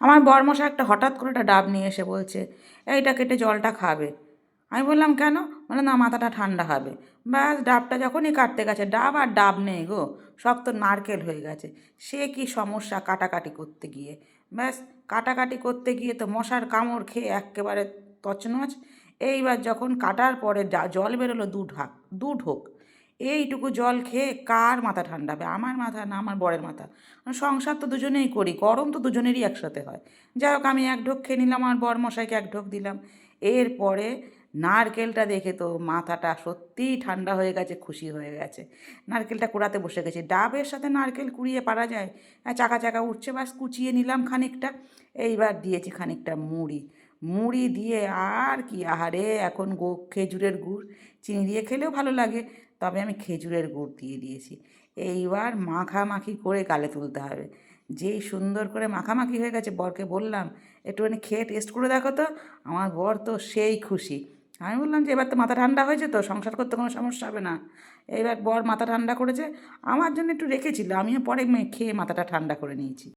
আমার বরমশা একটা হঠাৎ করে একটা ডাব নিয়ে এসে বলছে, এইটা কেটে জলটা খাবে। আমি বললাম, কেন? বলে, না, মাথাটা ঠান্ডা হবে। ব্যাস, ডাবটা যখনই কাটতে গেছে, ডাব আর ডাব নেই গো, সব তো নারকেল হয়ে গেছে। সে কি সমস্যা কাটাকাটি করতে গিয়ে? ব্যাস, কাটাকাটি করতে গিয়ে তো মশার কামড় খেয়ে একেবারে তছনছ। এইবার যখন কাটার পরে জল বেরোলো, দু ঢাক, দু ঢোক। এইটুকু জল খেয়ে কার মাথা ঠান্ডা হবে আমার মাথা না, আমার বরের মাথা। সংসার তো দুজনেই করি, গরম তো দুজনেরই একসাথে হয়। যাই হোক, আমি এক ঢোক খেয়ে নিলাম, আমার বর মশাইকে এক ঢোক দিলাম। এরপরে নারকেলটা দেখে তো মাথাটা সত্যিই ঠান্ডা হয়ে গেছে, খুশি হয়ে গেছে। নারকেলটা কুড়াতে বসে গেছি। ডাবের সাথে নারকেল কুড়িয়ে পারা যায়? হ্যাঁ চাকা চাকা উঠছে, বাস কুচিয়ে নিলাম খানিকটা। এইবার দিয়েছি খানিকটা মুড়ি। মুড়ি দিয়ে আর কি, আহারে এখন গো, খেজুরের গুড়। চিনি দিয়ে খেলেও ভালো লাগে, তবে আমি খেজুরের গুড় দিয়ে দিয়েছি। এইবার মাখামাখি করে গালে তুলতে হবে। যেই সুন্দর করে মাখামাখি হয়ে গেছে, বরকে বললাম, একটুখানি খেয়ে টেস্ট করে দেখো তো, আমার বর তো সেই খুশি। আমি বললাম যে, এবার তো মাথা ঠান্ডা হয়েছে তো, সংসার করতে কোনো সমস্যা হবে না। এইবার বর মাথা ঠান্ডা করেছে, আমার জন্য একটু রেখেছিল, আমিও পরে খেয়ে মাথাটা ঠান্ডা করে নিয়েছি।